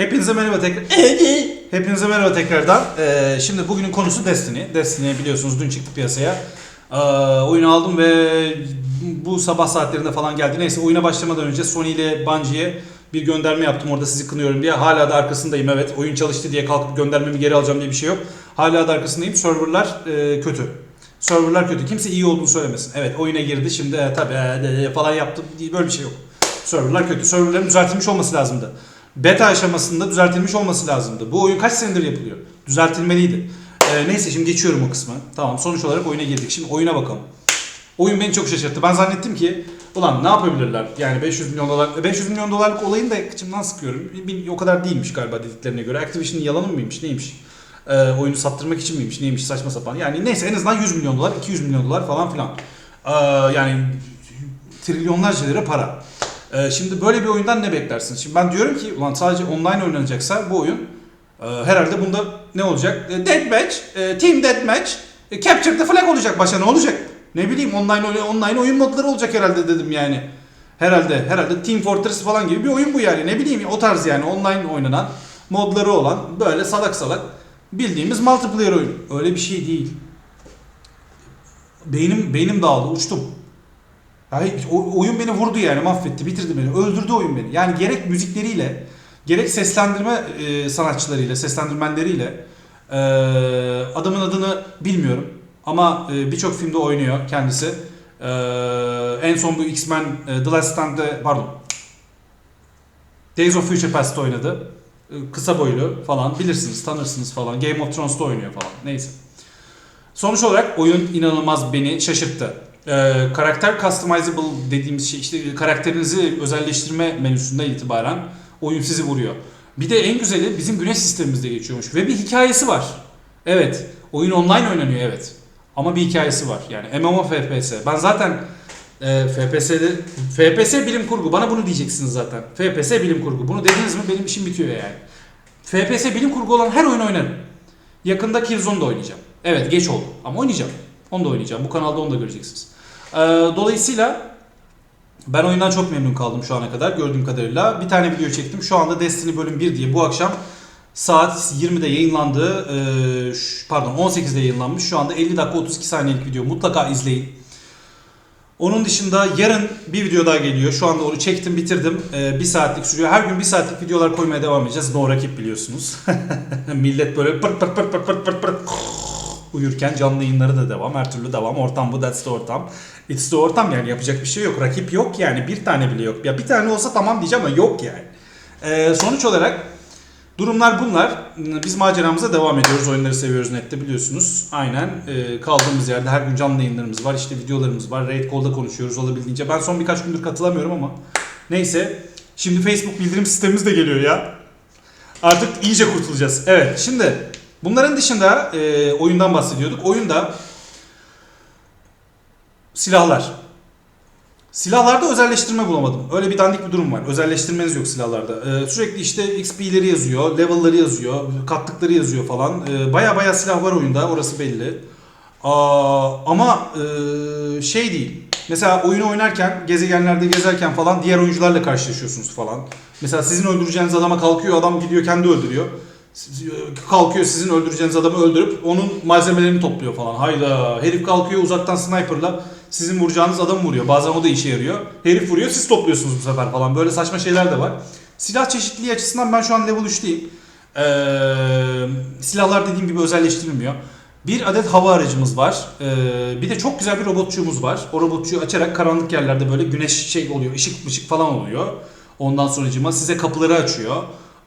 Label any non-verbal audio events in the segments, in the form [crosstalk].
Hepinize merhaba tekrar. [laughs] Hepinize merhaba tekrardan. Ee, şimdi bugünün konusu Destiny. Destiny biliyorsunuz dün çıktı piyasaya. Ee, oyunu aldım ve bu sabah saatlerinde falan geldi. Neyse oyuna başlamadan önce Sony ile Bungie'ye bir gönderme yaptım. Orada sizi kınıyorum diye. Hala da arkasındayım evet. Oyun çalıştı diye kalkıp göndermemi geri alacağım diye bir şey yok. Hala da arkasındayım. Serverlar e, kötü. Serverlar kötü. Kimse iyi olduğunu söylemesin. Evet oyuna girdi şimdi e, tabii e, e, falan yaptım. Böyle bir şey yok. Serverlar kötü. Serverların düzeltilmiş olması lazımdı. Beta aşamasında düzeltilmiş olması lazımdı. Bu oyun kaç senedir yapılıyor? Düzeltilmeliydi. Ee, neyse şimdi geçiyorum o kısmı. Tamam sonuç olarak oyuna girdik. Şimdi oyuna bakalım. Oyun beni çok şaşırttı. Ben zannettim ki ulan ne yapabilirler? Yani 500 milyon dolar 500 milyon dolarlık olayın da kıçımdan sıkıyorum. O kadar değilmiş galiba dediklerine göre. Activision'ın yalanı mıymış neymiş? Ee, oyunu sattırmak için miymiş neymiş saçma sapan. Yani neyse en azından 100 milyon dolar 200 milyon dolar falan filan. Ee, yani trilyonlarca lira para. Ee, şimdi böyle bir oyundan ne beklersin? Şimdi ben diyorum ki ulan sadece online oynanacaksa bu oyun e, herhalde bunda ne olacak? E, deathmatch, e, team deathmatch, e, capture the flag olacak başa ne olacak? Ne bileyim online oy- online oyun modları olacak herhalde dedim yani. Herhalde herhalde Team Fortress falan gibi bir oyun bu yani. Ne bileyim o tarz yani online oynanan modları olan böyle salak salak bildiğimiz multiplayer oyun. Öyle bir şey değil. Beynim beynim dağıldı, uçtum. O, oyun beni vurdu yani mahvetti, bitirdi beni. Öldürdü oyun beni. Yani gerek müzikleriyle, gerek seslendirme e, sanatçılarıyla, seslendirmenleriyle e, adamın adını bilmiyorum. Ama e, birçok filmde oynuyor kendisi. E, en son bu X-Men e, The Last Stand'de pardon Days of Future Past'ta oynadı. E, kısa boylu falan bilirsiniz, tanırsınız falan. Game of Thrones'ta oynuyor falan. Neyse. Sonuç olarak oyun inanılmaz beni şaşırttı. Ee, karakter customizable dediğimiz şey işte karakterinizi özelleştirme menüsünden itibaren oyun sizi vuruyor. Bir de en güzeli bizim güneş sistemimizde geçiyormuş ve bir hikayesi var. Evet, oyun online oynanıyor evet. Ama bir hikayesi var. Yani MMO FPS. Ben zaten e, FPS'de FPS bilim kurgu. Bana bunu diyeceksiniz zaten. FPS bilim kurgu. Bunu dediniz mi benim işim bitiyor yani. FPS bilim kurgu olan her oyun oynarım. Yakında Killzone'da oynayacağım. Evet geç oldu ama oynayacağım. Onu da oynayacağım. Bu kanalda onu da göreceksiniz. Ee, dolayısıyla ben oyundan çok memnun kaldım şu ana kadar gördüğüm kadarıyla. Bir tane video çektim. Şu anda Destiny bölüm 1 diye bu akşam saat 20'de yayınlandı. Ee, pardon 18'de yayınlanmış. Şu anda 50 dakika 32 saniyelik video. Mutlaka izleyin. Onun dışında yarın bir video daha geliyor. Şu anda onu çektim, bitirdim. Ee, bir saatlik sürüyor. Her gün bir saatlik videolar koymaya devam edeceğiz. No rakip biliyorsunuz. [laughs] Millet böyle pırt pırt pırt pırt pırt pırt pırt uyurken canlı yayınları da devam. Her türlü devam. Ortam bu, that's the ortam. It's the ortam yani yapacak bir şey yok. Rakip yok yani. Bir tane bile yok. Ya bir tane olsa tamam diyeceğim ama yok yani. Ee, sonuç olarak Durumlar bunlar. Biz maceramıza devam ediyoruz. Oyunları seviyoruz nette biliyorsunuz. Aynen e, kaldığımız yerde her gün canlı yayınlarımız var. işte videolarımız var. Raid Call'da konuşuyoruz olabildiğince. Ben son birkaç gündür katılamıyorum ama. Neyse. Şimdi Facebook bildirim sistemimiz de geliyor ya. Artık iyice kurtulacağız. Evet şimdi bunların dışında e, oyundan bahsediyorduk. Oyunda silahlar. Silahlarda özelleştirme bulamadım. Öyle bir dandik bir durum var. Özelleştirmeniz yok silahlarda. Ee, sürekli işte XP'leri yazıyor, level'ları yazıyor, kattıkları yazıyor falan. Ee, baya baya silah var oyunda, orası belli. Aa, ama e, şey değil. Mesela oyunu oynarken, gezegenlerde gezerken falan diğer oyuncularla karşılaşıyorsunuz falan. Mesela sizin öldüreceğiniz adama kalkıyor, adam gidiyor kendi öldürüyor. Siz- Kalkıyor sizin öldüreceğiniz adamı öldürüp onun malzemelerini topluyor falan. Hayda. Herif kalkıyor uzaktan sniper'la sizin vuracağınız adamı vuruyor. Bazen o da işe yarıyor. Herif vuruyor siz topluyorsunuz bu sefer falan. Böyle saçma şeyler de var. Silah çeşitliliği açısından ben şu an level 3'teyim. Ee, silahlar dediğim gibi özelleştirilmiyor. Bir adet hava aracımız var. Ee, bir de çok güzel bir robotçuğumuz var. O robotçuğu açarak karanlık yerlerde böyle güneş şey oluyor, ışık ışık falan oluyor. Ondan sonracıma size kapıları açıyor.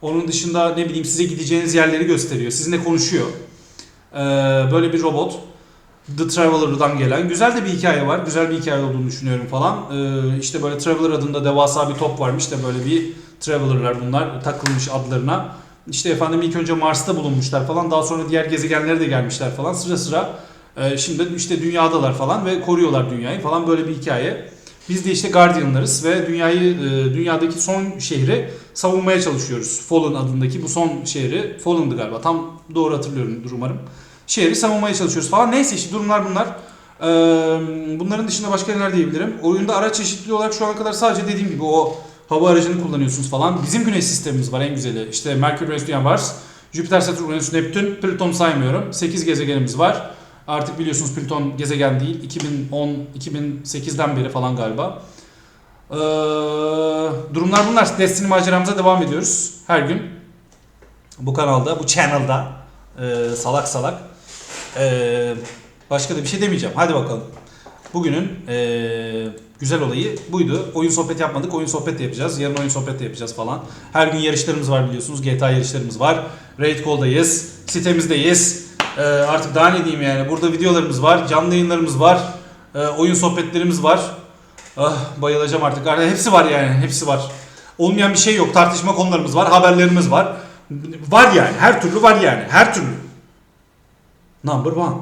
Onun dışında ne bileyim size gideceğiniz yerleri gösteriyor. Sizinle konuşuyor. Ee, böyle bir robot. The Traveler'dan gelen. Güzel de bir hikaye var. Güzel bir hikaye olduğunu düşünüyorum falan. Ee, işte böyle Traveler adında devasa bir top varmış da böyle bir Traveler'lar bunlar takılmış adlarına. İşte efendim ilk önce Mars'ta bulunmuşlar falan. Daha sonra diğer gezegenlere de gelmişler falan. Sıra sıra e, şimdi işte dünyadalar falan ve koruyorlar dünyayı falan böyle bir hikaye. Biz de işte Guardian'larız ve dünyayı e, dünyadaki son şehri savunmaya çalışıyoruz. Fallen adındaki bu son şehri Fallen'dı galiba. Tam doğru hatırlıyorum umarım. Şehri savunmaya çalışıyoruz falan. Neyse işte durumlar bunlar. Ee, bunların dışında başka neler diyebilirim? Oyunda araç çeşitliliği olarak şu ana kadar sadece dediğim gibi o hava aracını kullanıyorsunuz falan. Bizim güneş sistemimiz var en güzeli. İşte Merkür, Venüs, Dünya, Mars, Jüpiter, Satürn, Uranüs, Neptün, Plüton saymıyorum. 8 gezegenimiz var. Artık biliyorsunuz Plüton gezegen değil. 2010, 2008'den beri falan galiba. Ee, durumlar bunlar. Destiny maceramıza devam ediyoruz. Her gün. Bu kanalda, bu channel'da. Ee, salak salak. Ee, başka da bir şey demeyeceğim. Hadi bakalım. Bugünün ee, güzel olayı buydu. Oyun sohbet yapmadık. Oyun sohbet de yapacağız. Yarın oyun sohbet de yapacağız falan. Her gün yarışlarımız var biliyorsunuz. GTA yarışlarımız var. Raid Call'dayız. Sitemizdeyiz. Ee, artık daha ne diyeyim yani. Burada videolarımız var. Canlı yayınlarımız var. Ee, oyun sohbetlerimiz var. Ah bayılacağım artık. Yani hepsi var yani. Hepsi var. Olmayan bir şey yok. Tartışma konularımız var. Haberlerimiz var. Var yani. Her türlü var yani. Her türlü. Number one.